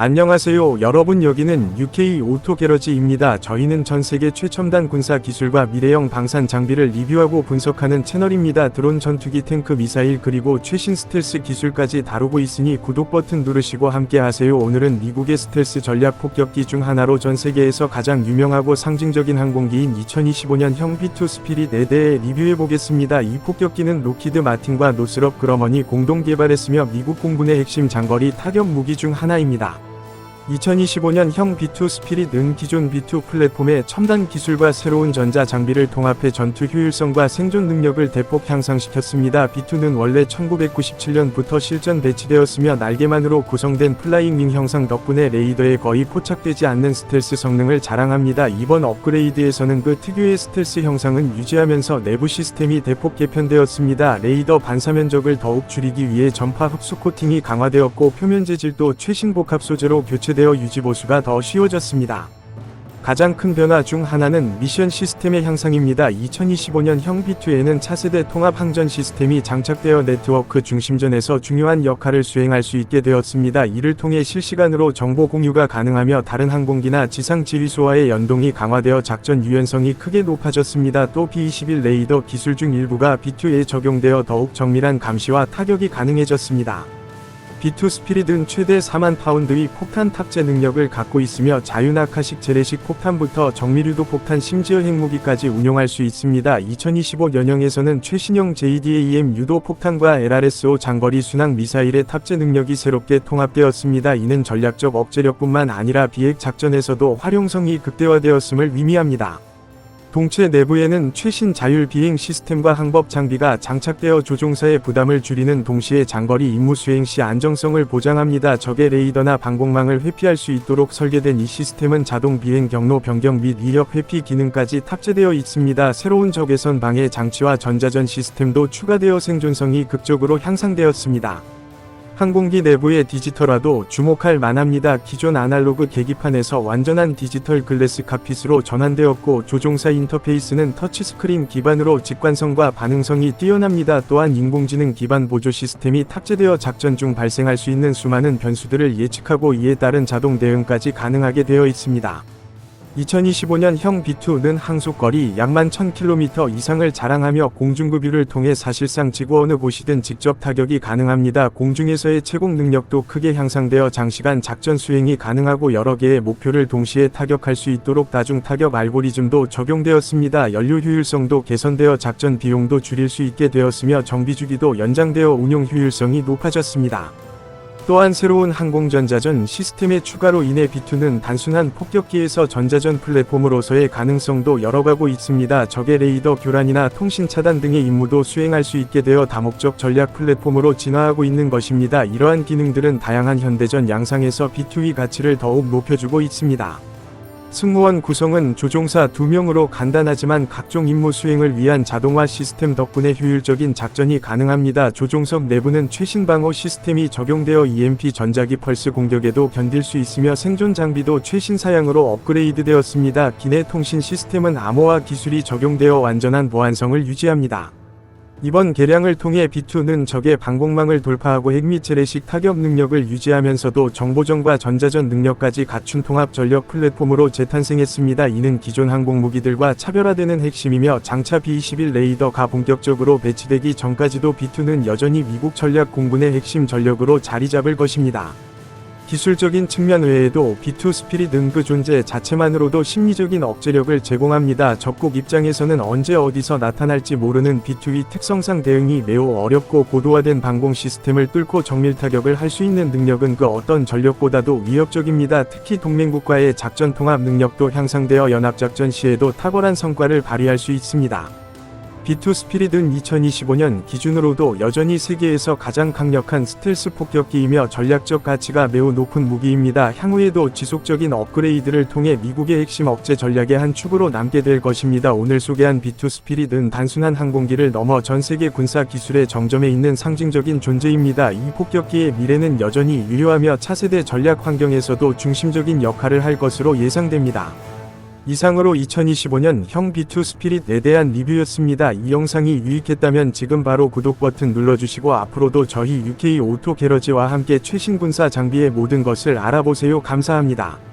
안녕하세요 여러분 여기는 UK 오토 게러지입니다. 저희는 전 세계 최첨단 군사 기술과 미래형 방산 장비를 리뷰하고 분석하는 채널입니다. 드론 전투기 탱크 미사일 그리고 최신 스텔스 기술까지 다루고 있으니 구독 버튼 누르시고 함께 하세요. 오늘은 미국의 스텔스 전략 폭격기 중 하나로 전 세계에서 가장 유명하고 상징적인 항공기인 2025년형 B2 스피릿 4대에 리뷰해 보겠습니다. 이 폭격기는 로키드 마틴과 노스럽 그러머니 공동 개발했으며 미국 공군의 핵심 장거리 타격 무기 중 하나입니다. 2025년형 B2 스피릿 은 기존 B2 플랫폼의 첨단 기술과 새로운 전자 장비를 통합해 전투 효율성과 생존 능력을 대폭 향상시켰습니다. B2는 원래 1997년부터 실전 배치되었으며 날개만으로 구성된 플라잉 윙 형상 덕분에 레이더에 거의 포착되지 않는 스텔스 성능을 자랑합니다. 이번 업그레이드에서는 그 특유의 스텔스 형상은 유지하면서 내부 시스템이 대폭 개편되었습니다. 레이더 반사 면적을 더욱 줄이기 위해 전파 흡수 코팅이 강화되었고 표면 재질도 최신 복합 소재로 교체되 어 유지 보수가 더 쉬워졌습니다. 가장 큰 변화 중 하나는 미션 시스템의 향상입니다. 2025년형 B2에는 차세대 통합 항전 시스템이 장착되어 네트워크 중심전에서 중요한 역할을 수행할 수 있게 되었습니다. 이를 통해 실시간으로 정보 공유가 가능하며 다른 항공기나 지상 지휘소와의 연동이 강화되어 작전 유연성이 크게 높아졌습니다. 또 B-21 레이더 기술 중 일부가 B2에 적용되어 더욱 정밀한 감시와 타격이 가능해졌습니다. B2 스피릿은 최대 4만 파운드의 폭탄 탑재 능력을 갖고 있으며 자유낙하식 재래식 폭탄부터 정밀유도 폭탄 심지어 핵무기까지 운용할 수 있습니다. 2025년형에서는 최신형 JDAM 유도 폭탄과 LRSO 장거리 순항 미사일의 탑재 능력이 새롭게 통합되었습니다. 이는 전략적 억제력뿐만 아니라 비핵 작전에서도 활용성이 극대화되었음을 의미합니다. 동체 내부에는 최신 자율 비행 시스템과 항법 장비가 장착되어 조종사의 부담을 줄이는 동시에 장거리 임무 수행 시 안정성을 보장합니다. 적의 레이더나 방공망을 회피할 수 있도록 설계된 이 시스템은 자동 비행 경로 변경 및 위력 회피 기능까지 탑재되어 있습니다. 새로운 적외선 방해 장치와 전자전 시스템도 추가되어 생존성이 극적으로 향상되었습니다. 항공기 내부의 디지털화도 주목할 만합니다. 기존 아날로그 계기판에서 완전한 디지털 글래스 카핏으로 전환되었고 조종사 인터페이스는 터치스크린 기반으로 직관성과 반응성이 뛰어납니다. 또한 인공지능 기반 보조 시스템이 탑재되어 작전 중 발생할 수 있는 수많은 변수들을 예측하고 이에 따른 자동 대응까지 가능하게 되어 있습니다. 2025년형 B2는 항속거리 약만 1000km 이상을 자랑하며 공중급유를 통해 사실상 지구 어느 곳이든 직접 타격이 가능합니다. 공중에서의 채공 능력도 크게 향상되어 장시간 작전 수행이 가능하고 여러 개의 목표를 동시에 타격할 수 있도록 다중 타격 알고리즘도 적용되었습니다. 연료 효율성도 개선되어 작전 비용도 줄일 수 있게 되었으며 정비 주기도 연장되어 운용 효율성이 높아졌습니다. 또한 새로운 항공전자전 시스템의 추가로 인해 B2는 단순한 폭격기에서 전자전 플랫폼으로서의 가능성도 열어가고 있습니다. 적의 레이더 교란이나 통신 차단 등의 임무도 수행할 수 있게 되어 다목적 전략 플랫폼으로 진화하고 있는 것입니다. 이러한 기능들은 다양한 현대전 양상에서 B2의 가치를 더욱 높여주고 있습니다. 승무원 구성은 조종사 2명으로 간단하지만 각종 임무 수행을 위한 자동화 시스템 덕분에 효율적인 작전이 가능합니다. 조종석 내부는 최신 방어 시스템이 적용되어 EMP 전자기 펄스 공격에도 견딜 수 있으며 생존 장비도 최신 사양으로 업그레이드 되었습니다. 기내 통신 시스템은 암호화 기술이 적용되어 완전한 보안성을 유지합니다. 이번 개량을 통해 B2는 적의 방공망을 돌파하고 핵및 재래식 타격 능력을 유지하면서도 정보전과 전자전 능력까지 갖춘 통합 전력 플랫폼으로 재탄생했습니다. 이는 기존 항공무기들과 차별화되는 핵심이며 장차 B-21 레이더가 본격적으로 배치되기 전까지도 B2는 여전히 미국 전략 공군의 핵심 전력으로 자리 잡을 것입니다. 기술적인 측면 외에도 B2 스피릿은 그 존재 자체만으로도 심리적인 억제력을 제공합니다. 적국 입장에서는 언제 어디서 나타날지 모르는 B2의 특성상 대응이 매우 어렵고 고도화된 방공 시스템을 뚫고 정밀 타격을 할 수 있는 능력은 그 어떤 전력보다도 위협적입니다. 특히 동맹국과의 작전 통합 능력도 향상되어 연합작전 시에도 탁월한 성과를 발휘할 수 있습니다. B2 스피릿은 2025년 기준으로도 여전히 세계에서 가장 강력한 스텔스 폭격기이며 전략적 가치가 매우 높은 무기입니다. 향후에도 지속적인 업그레이드를 통해 미국의 핵심 억제 전략의 한 축으로 남게 될 것입니다. 오늘 소개한 B2 스피릿은 단순한 항공기를 넘어 전 세계 군사 기술의 정점에 있는 상징적인 존재입니다. 이 폭격기의 미래는 여전히 유효하며 차세대 전략 환경에서도 중심적인 역할을 할 것으로 예상됩니다. 이상으로 2025년 형 B2 스피릿에 대한 리뷰였습니다. 이 영상이 유익했다면 지금 바로 구독 버튼 눌러주시고 앞으로도 저희 UK 오토 게러지와 함께 최신 군사 장비의 모든 것을 알아보세요. 감사합니다.